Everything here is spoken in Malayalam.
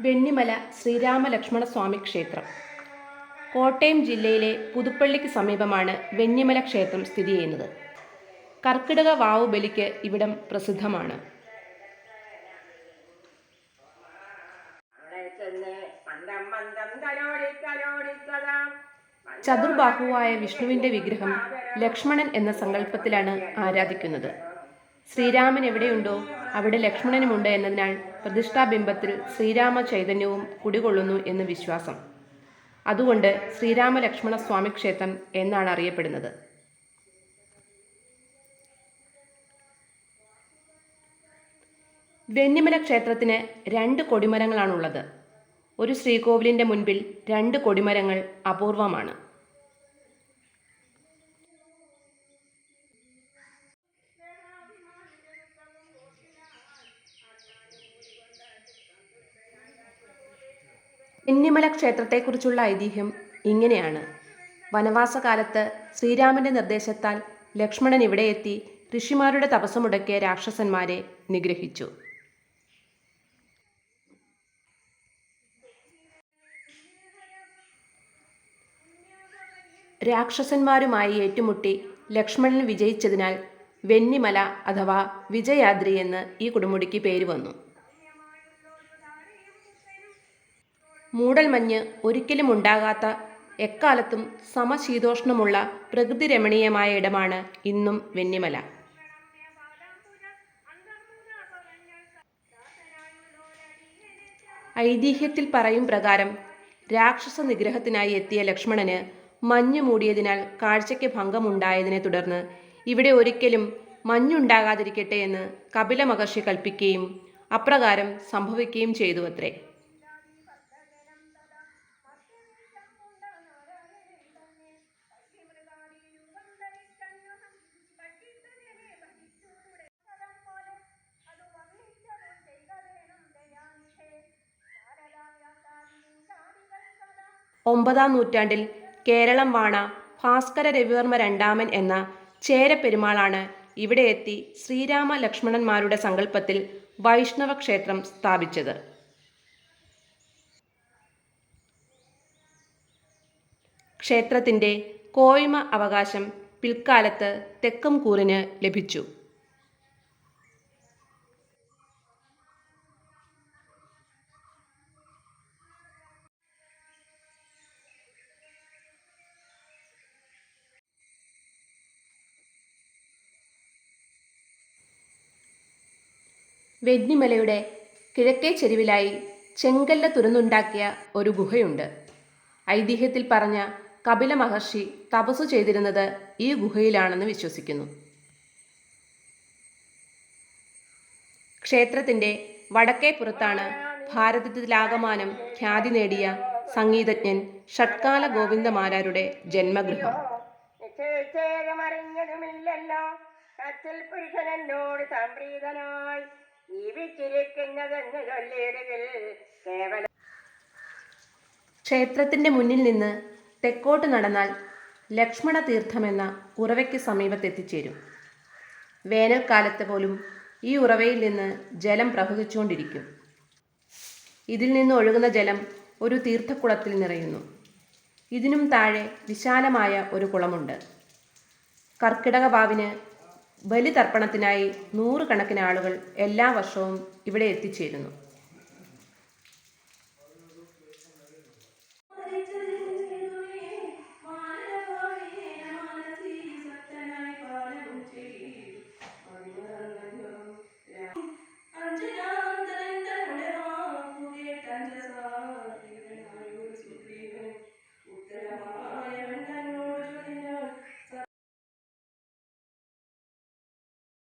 വെണ്ണിമല ശ്രീരാമലക്ഷ്മണസ്വാമി സ്വാമി ക്ഷേത്രം. കോട്ടയം ജില്ലയിലെ പുതുപ്പള്ളിക്ക് സമീപമാണ് വെണ്ണിമല ക്ഷേത്രം സ്ഥിതി ചെയ്യുന്നത്. കർക്കിടക വാവു ബലിക്ക് ഇവിടം പ്രസിദ്ധമാണ്. ചതുർബാഹുവായ വിഷ്ണുവിന്റെ വിഗ്രഹം ലക്ഷ്മണൻ എന്ന സങ്കല്പത്തിലാണ് ആരാധിക്കുന്നത്. ശ്രീരാമൻ എവിടെയുണ്ടോ അവിടെ ലക്ഷ്മണനുമുണ്ട് എന്നതിനാൽ പ്രതിഷ്ഠാബിംബത്തിൽ ശ്രീരാമ ചൈതന്യവും കുടികൊള്ളുന്നു എന്ന് വിശ്വാസം. അതുകൊണ്ട് ശ്രീരാമ ലക്ഷ്മണ സ്വാമി ക്ഷേത്രം എന്നാണ് അറിയപ്പെടുന്നത്. വെന്നിമല ക്ഷേത്രത്തിന് രണ്ട് കൊടിമരങ്ങളാണുള്ളത്. ഒരു ശ്രീകോവിലിന്റെ മുൻപിൽ രണ്ട് കൊടിമരങ്ങൾ അപൂർവമാണ്. വെന്നിമല ക്ഷേത്രത്തെക്കുറിച്ചുള്ള ഐതിഹ്യം ഇങ്ങനെയാണ്. വനവാസകാലത്ത് ശ്രീരാമന്റെ നിർദ്ദേശത്താൽ ലക്ഷ്മണൻ ഇവിടെ എത്തി ഋഷിമാരുടെ തപസ്സമുടക്കിയ രാക്ഷസന്മാരെ നിഗ്രഹിച്ചു. രാക്ഷസന്മാരുമായി ഏറ്റുമുട്ടി ലക്ഷ്മണൻ വിജയിച്ചതിനാൽ വെന്നിമല അഥവാ വിജയാദ്രി എന്ന് ഈ കൊടുമുടിക്ക് പേര് വന്നു. മൂടൽമഞ്ഞ് ഒരിക്കലും ഉണ്ടാകാത്ത എക്കാലത്തും സമശീതോഷ്ണമുള്ള പ്രകൃതി രമണീയമായ ഇടമാണ് ഇന്നും വെന്നിമല ഐതിഹ്യത്തിൽ പറയും പ്രകാരം രാക്ഷസ നിഗ്രഹത്തിനായി എത്തിയ ലക്ഷ്മണന് മഞ്ഞു മൂടിയതിനാൽ കാഴ്ചയ്ക്ക് ഭംഗമുണ്ടായതിനെ തുടർന്ന് ഇവിടെ ഒരിക്കലും മഞ്ഞുണ്ടാകാതിരിക്കട്ടെ എന്ന് കപില മഹർഷി കൽപ്പിക്കുകയും അപ്രകാരം സംഭവിക്കുകയും ചെയ്തു അത്രേ ഒമ്പതാം നൂറ്റാണ്ടിൽ കേരളം വാണ ഭാസ്കര രവിവർമ്മ രണ്ടാമൻ എന്ന ചേര പെരുമാളാണ് ഇവിടെ എത്തി ശ്രീരാമ ലക്ഷ്മണന്മാരുടെ സങ്കല്പത്തിൽ വൈഷ്ണവ ക്ഷേത്രം സ്ഥാപിച്ചത്. ക്ഷേത്രത്തിന്റെ കോയ്മ അവകാശം പിൽക്കാലത്ത് തെക്കംകൂറിന് ലഭിച്ചു. വെഡ്നിമലയുടെ കിഴക്കേ ചെരുവിലായി ചെങ്കല്ല തുരന്നുണ്ടാക്കിയ ഒരു ഗുഹയുണ്ട്. ഐതിഹ്യത്തിൽ പറഞ്ഞ കപില മഹർഷി തപസ്സു ചെയ്തിരുന്നത് ഈ ഗുഹയിലാണെന്ന് വിശ്വസിക്കുന്നു. ക്ഷേത്രത്തിന്റെ വടക്കേ പുറത്താണ് ഭാരതത്തിലാകമാനം ഖ്യാതി നേടിയ സംഗീതജ്ഞൻ ഷട്കാല ഗോവിന്ദമാരാരുടെ ജന്മഗൃഹം. നിശ്ചയിച്ചേകമറിഞ്ഞതുമില്ലല്ലോ സംപ്രീതനായി. കേവലം ക്ഷേത്രത്തിന്റെ മുന്നിൽ നിന്ന് തെക്കോട്ട് നടന്നാൽ ലക്ഷ്മണ തീർത്ഥമെന്ന ഉറവയ്ക്ക് സമീപത്തെത്തിച്ചേരും. വേനൽക്കാലത്ത് പോലും ഈ ഉറവയിൽ നിന്ന് ജലം പ്രവഹിച്ചുകൊണ്ടിരിക്കും. ഇതിൽ നിന്ന് ഒഴുകുന്ന ജലം ഒരു തീർത്ഥക്കുളത്തിൽ നിറയുന്നു. ഇതിനും താഴെ വിശാലമായ ഒരു കുളമുണ്ട്. കർക്കിടക ബലിതർപ്പണത്തിനായി നൂറുകണക്കിന് ആളുകൾ എല്ലാ വർഷവും ഇവിടെ എത്തിച്ചേരുന്നു.